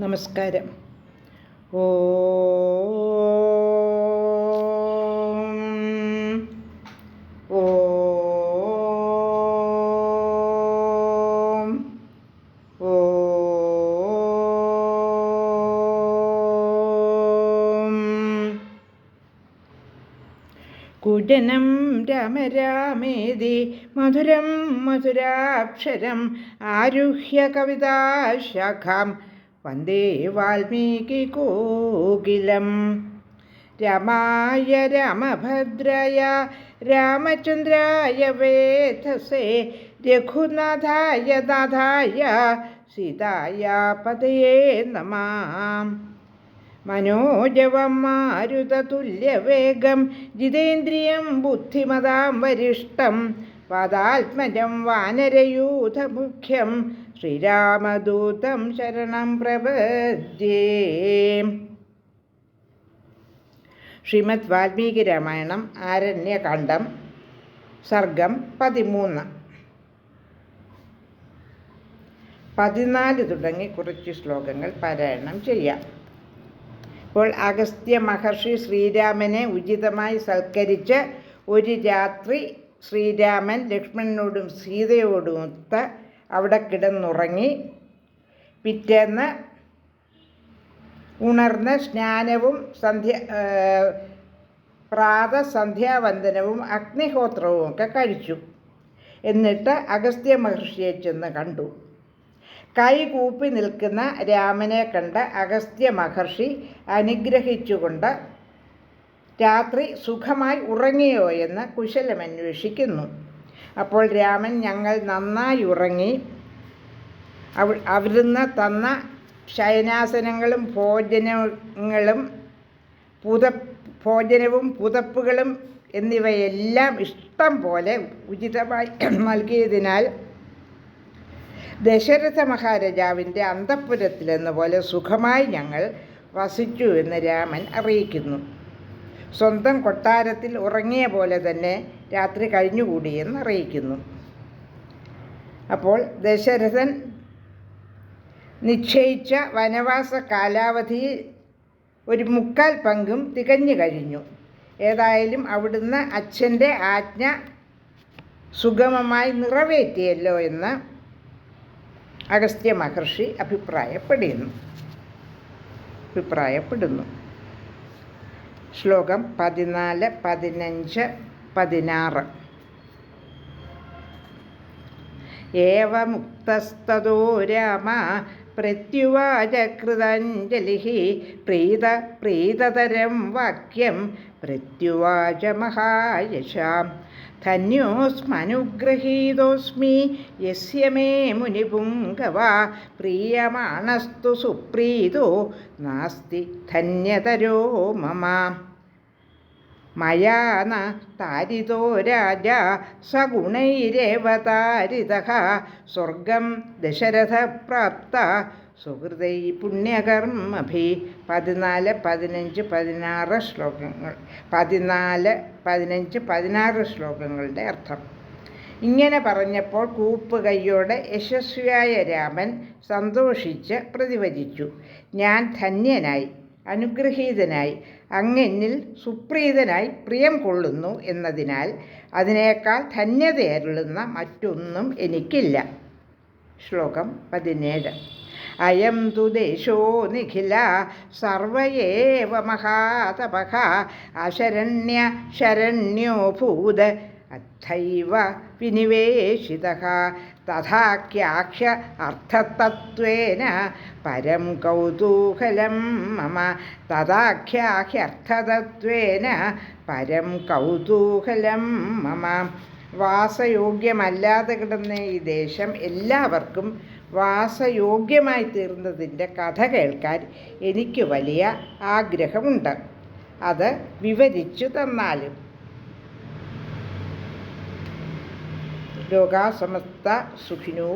നമസ്കാരം. ഓ കുടനം ഓ കുജനം രാമ രാമേതി മധുരം മധുരാക്ഷരം ആരുഹ്യ കവിതാശാഖാം വന്ദേ വാൽമീകി കോകിലം. രമായ രാമഭദ്രയ രാമചന്ദ്രായ വേധസേ രഘുനാഥായ നാഥായ സീതായ പതയേ നമാം. മനോജവം മാരുതതുല്യവേഗം ജിതേന്ദ്രിയം ബുദ്ധിമതാം വരിഷ്ടം പാദാത്മജം വാനരയൂഥമുഖ്യം ശ്രീരാമദൂതം ശരണം പ്രപദ്യേ ശ്രീമദ് വാൽമീകി രാമായണം ആരണ്യകാന്ഡം സർഗം പതിമൂന്ന്. പതിനാല് തുടങ്ങി കുറച്ച് ശ്ലോകങ്ങൾ പാരായണം ചെയ്യാം. അപ്പോൾ അഗസ്ത്യ മഹർഷി ശ്രീരാമനെ ഉചിതമായി സൽക്കരിച്ച് ഒരു രാത്രി ശ്രീരാമൻ ലക്ഷ്മണനോടും സീതയോടുമൊത്ത് അവിടെ കിടന്നുറങ്ങി പിറ്റേന്ന് ഉണർന്ന് സ്നാനവും സന്ധ്യ പ്രാതസന്ധ്യാവന്ദനവും അഗ്നിഹോത്രവും ഒക്കെ കഴിച്ചു. എന്നിട്ട് അഗസ്ത്യ മഹർഷിയെ ചെന്ന് കണ്ടു. കൈ കൂപ്പി നിൽക്കുന്ന രാമനെ കണ്ട് അഗസ്ത്യ മഹർഷി അനുഗ്രഹിച്ചുകൊണ്ട് രാത്രി സുഖമായി ഉറങ്ങിയോ എന്ന് കുശലമന്വേഷിക്കുന്നു. അപ്പോൾ രാമൻ ഞങ്ങൾ നന്നായി ഉറങ്ങി. അവ അവിടുന്ന് തന്ന ശയനാസനങ്ങളും ഭോജനങ്ങളും പുത ഭോജനവും പുതപ്പുകളും എന്നിവയെല്ലാം ഇഷ്ടം പോലെ ഉചിതമായി നൽകിയതിനാൽ ദശരഥ മഹാരാജാവിന്റെ അന്തഃപുരത്തിലെന്ന പോലെ സുഖമായി ഞങ്ങൾ വസിച്ചു എന്ന് രാമൻ അറിയിക്കുന്നു. സ്വന്തം കൊട്ടാരത്തിൽ ഉറങ്ങിയ പോലെ തന്നെ രാത്രി കഴിഞ്ഞുകൂടിയെന്ന് അറിയിക്കുന്നു അപ്പോൾ ദശരഥൻ നിശ്ചയിച്ച വനവാസ കാലാവധി ഒരു മുക്കാൽ പങ്കും തികഞ്ഞു കഴിഞ്ഞു. ഏതായാലും അവിടുന്ന് അച്ഛന്റെ ആജ്ഞ സുഗമമായി നിറവേറ്റിയല്ലോ എന്ന് അഗസ്ത്യ മഹർഷി അഭിപ്രായപ്പെടുന്നു. അഭിപ്രായപ്പെടുന്നു. ശ്ലോകം പതിനാല് പതിനഞ്ച് പതിനാറ്. ഏവമുക്തസ്തോ രാമ പ്രത്യുവാച കൃതഞ്ജലി പ്രീത പ്രീതതരം വാക്യം പ്രത്യുവാച മഹായശാം. ധന്യോസ്മനുഗ്രഹീതോസ്മി യസ്യ മേ മുനിപുങ്കവ പ്രീയമാണസ്തു സുപ്രീതോ നാസ്തി ധന്യതരോ മമ. മയാ ന താരിതോ രാജ സഗുണൈരേവ താരിത സ്വർഗം ദശരഥപ്രാപ്ത. സുഹൃതൈ പുണ്യകർമ്മഭി പതിനാല് പതിനഞ്ച് പതിനാറ് ശ്ലോകങ്ങൾ പതിനാല് പതിനഞ്ച് പതിനാറ് ശ്ലോകങ്ങളുടെ അർത്ഥം. ഇങ്ങനെ പറഞ്ഞപ്പോൾ കൂപ്പ് കൈയോടെ യശസ്വിയായ രാമൻ സന്തോഷിച്ച് പ്രതിവചിച്ചു. ഞാൻ ധന്യനായി അനുഗ്രഹീതനായി അങ്ങെന്നിൽ സുപ്രീതനായി പ്രിയം കൊള്ളുന്നു എന്നതിനാൽ അതിനേക്കാൾ ധന്യതയരുളുന്ന മറ്റൊന്നും എനിക്കില്ല. ശ്ലോകം പതിനേഴ്. അയം തു ദേശോ നിഖില സർവയേവ മഹാതപ അശരണ്യ ശരണ്യോ ഭൂത അഥൈവ വിനിവേശിത തഥാഖ്യാഖ്യ അർത്ഥതത്വേന പരം കൗതൂഹലം മമ. തഥാഖ്യാഖ്യർത്ഥതത്വേന പരം കൗതൂഹലം മമ. വാസയോഗ്യമല്ലാതെ കിടന്ന ഈ ദേശം എല്ലാവർക്കും വാസയോഗ്യമായി തീർന്നതിന്റെ കഥ കേൾക്കാൻ എനിക്ക് വലിയ ആഗ്രഹമുണ്ട്. അത് വിവരിച്ചു തന്നാലും ലോകാസമസ്ത സുഖിനോ